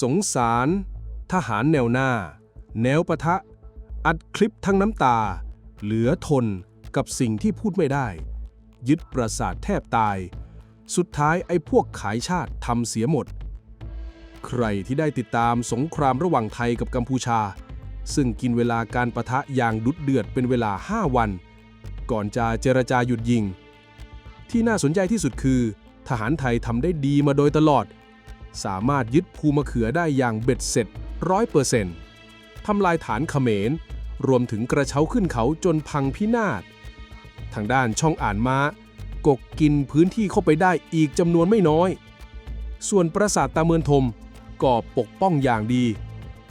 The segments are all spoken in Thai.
สงสาร ทหารแนวหน้า แนวปะทะ อัดคลิปทั้งน้ำตา เหลือทนกับสิ่งที่พูดไม่ได้ ยึดประสาทแทบตาย สุดท้ายไอ้พวกขายชาติทำเสียหมด ใครที่ได้ติดตามสงครามระหว่างไทยกับกัมพูชา ซึ่งกินเวลาการประทะอย่างดุดเดือดเป็นเวลา 5 วัน ก่อนจะเจรจาหยุดยิง ที่น่าสนใจที่สุดคือ ทหารไทยทำได้ดีมาโดยตลอด สามารถยึดภูมะเขือได้อย่างเบ็ดเสร็จร้อยเปอร์เซ็นต์ทำลายฐานเขมร รวมถึงกระเช้าขึ้นเขาจนพังพินาศ ทางด้านช่องอ่านม้ากกกินพื้นที่เข้าไปได้อีกจำนวนไม่น้อย ส่วนปราสาทตาเมือนทมก็ปกป้องอย่างดี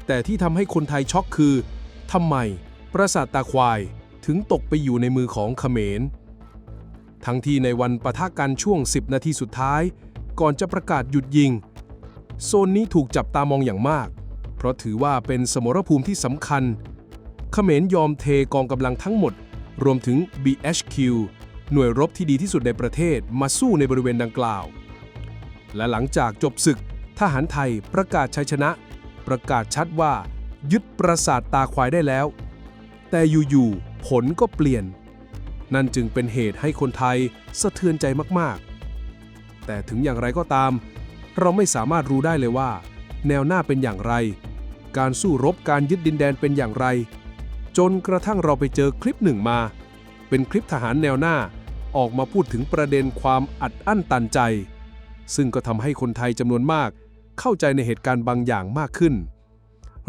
แต่ที่ทำให้คนไทยช็อกคือทำไมปราสาทตาควายถึงตกไปอยู่ในมือของเขมร ทั้งที่ในวันประทะกันช่วง 10 นาทีสุดท้าย ก่อนจะประกาศหยุดยิง โซนนี้ถูกจับตามองอย่างมาก เพราะถือว่าเป็นสมรภูมิที่สำคัญ เขมรยอมเทกองกำลังทั้งหมด รวมถึง BHQ หน่วยรบที่ดีที่สุดในประเทศมาสู้ในบริเวณดังกล่าว และหลังจากจบศึก ทหารไทยประกาศชัยชนะ ประกาศชัดว่า ยึดปราสาทตาควายได้แล้ว แต่อยู่ๆผลก็เปลี่ยน นั่นจึงเป็นเหตุให้คนไทยสะเทือนใจมากๆ แต่ถึงอย่างไรก็ตาม เราไม่สามารถรู้ได้เลยว่า แนวหน้าเป็นอย่างไร การสู้รบการยึดดินแดนเป็นอย่างไร จนกระทั่งเราไปเจอคลิปหนึ่งมา เป็นคลิปทหารแนวหน้าออกมาพูดถึงประเด็นความอัดอั้นตันใจ ซึ่งก็ทำให้คนไทยจำนวนมาก เข้าใจในเหตุการณ์บางอย่างมากขึ้น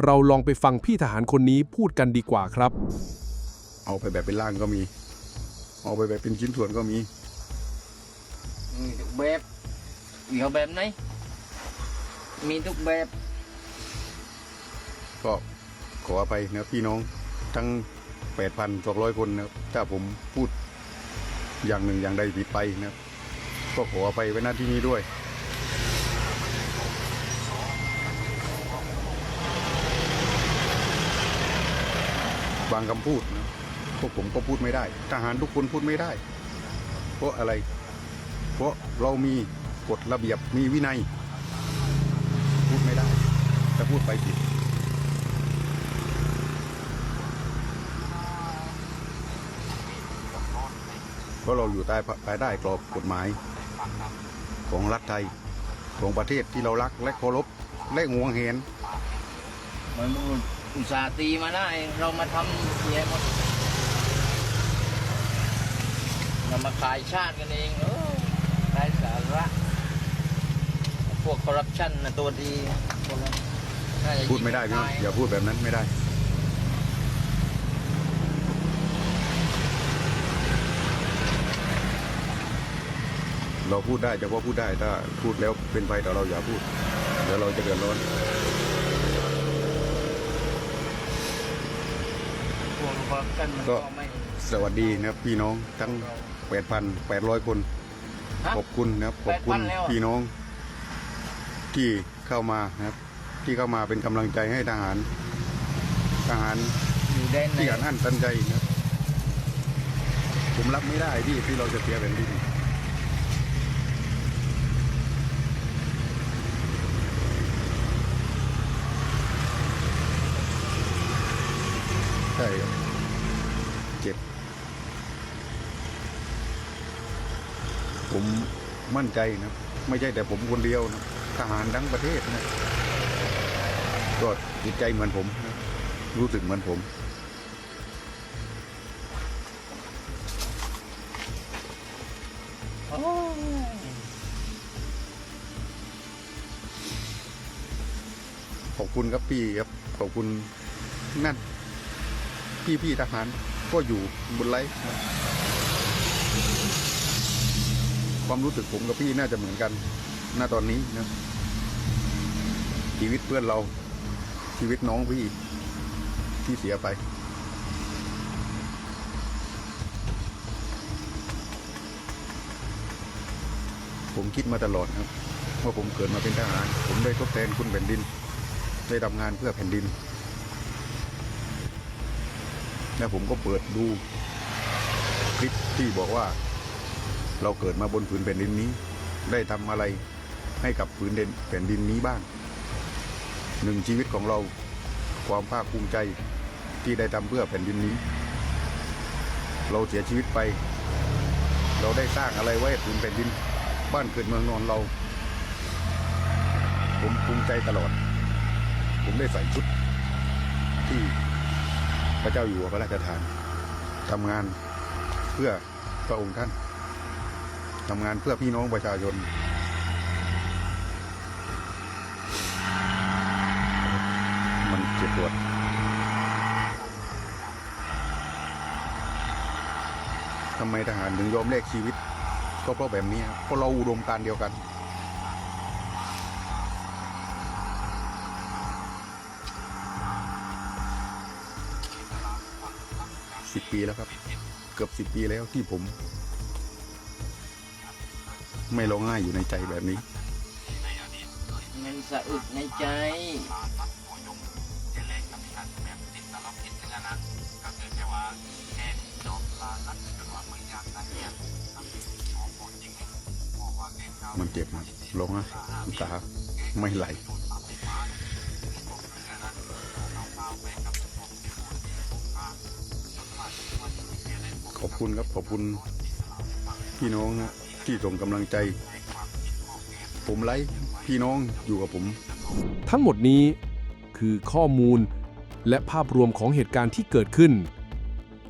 เราลองไปฟังพี่ทหารคนนี้พูดกันดีกว่าครับ เอาไปแบบเป็นร่างก็มี เอาไปแบบเป็นชิ้นส่วนก็มีมีทุกแบบมีเอาแบบไหน มีทุกแบบ ก็ขออภัยนะพี่น้องทั้ง 8,200 คนนะครับถ้าผมพูดอย่างหนึ่งอย่างใดผิดไปนะครับ ก็ขออภัยไว้หน้าที่นี้ด้วย บางคำพูดนะพวกผมก็พูดไม่ได้ ทหารทุกคนพูดไม่ได้ เพราะอะไร เพราะเรามีกฎระเบียบมีวินัยาพูดไปผิดเพราะเราอยู่ใต้ภายใต้กรอบกฎหมาย ของรัฐไทยของประเทศที่เรารักและเคารพและหวงแหนมันอุตส่าห์ตีมาได้เรามาทำเสียหมดเรามาขายชาติกันเองเออไร้สาระ พวกคอร์รัปชันนะตัวดีพวกนั้นน่าจะ พูดไม่ได้พี่น้องตายอย่าพูดแบบนั้นไม่ได้เราพูดได้เฉพาะพูดได้ถ้าพูดแล้วเป็นไปแต่เราอย่าพูดเดี๋ยวเราจะเดือดร้อนพวกคอร์รัปชันมันก็ก็ไม่สวัสดีนะครับพี่น้องทั้ง 8,800 คนฮะขอบคุณนะครับ ขอบคุณ8,000แล้วอะพี่น้องที่เข้ามานะครับ ที่เข้ามาเป็นกำลังใจให้ทหารทหารอยู่แดนไหนที่อันอั้นตันใจนะครับผมรับไม่ได้ที่ที่เราจะเสียแผ่นดินใช่ครับเจ็บ ผมมั่นใจนะ ไม่ใช่แต่ผมคนเดียวนะทหารทั้งประเทศนะ ก็จิตใจเหมือนผม รู้สึกเหมือนผมขอบคุณครับพี่ครับขอบคุณนั่น พี่พี่ทหารก็อยู่บนไลฟ์ความรู้สึกผมกับพี่น่าจะเหมือนกันณตอนนี้นะชีวิตเพื่อนเรา ชีวิตน้องพี่ที่เสียไป ผมคิดมาตลอดครับว่าผมเกิดมาเป็นทหาร ผมได้ทดแทนคุณแผ่นดิน ได้ทำงานเพื่อแผ่นดิน แล้วผมก็เปิดดูคลิปที่บอกว่า เราเกิดมาบนผืนแผ่นดินนี้ ได้ทำอะไรให้กับผืนแผ่นดินนี้บ้าง หนึ่งชีวิตของเราความภาคภูมิใจที่ได้ทำเพื่อแผ่นดินนี้ เราเสียชีวิตไป เราได้สร้างอะไรไว้ถึงแผ่นดิน บ้านเกิดเมืองนอนเรา ผมภูมิใจตลอด ผมได้ใส่ชุดที่พระเจ้าอยู่หัวพระราชทานทำงานเพื่อพระองค์ท่านทำงานเพื่อพี่น้องประชาชน มันเจ็บวดทำไมทหารถึงยอมแลกชีวิต ก็เพราะแบบนี้เพราะเราอุดมการเดียวกัน สิบปีแล้วครับ เกือบสิบปีแล้วที่ผม ไม่ร้องไห้อยู่ในใจแบบนี้ มันสะอึกในใจ มันเจ็บนะร้องน้ำตาไม่ไหลขอบคุณครับขอบคุณพี่น้องนะที่ส่งกำลังใจ ผมไลฟ์พี่น้องอยู่กับผม ทั้งหมดนี้คือข้อมูลและภาพรวมของเหตุการณ์ที่เกิดขึ้น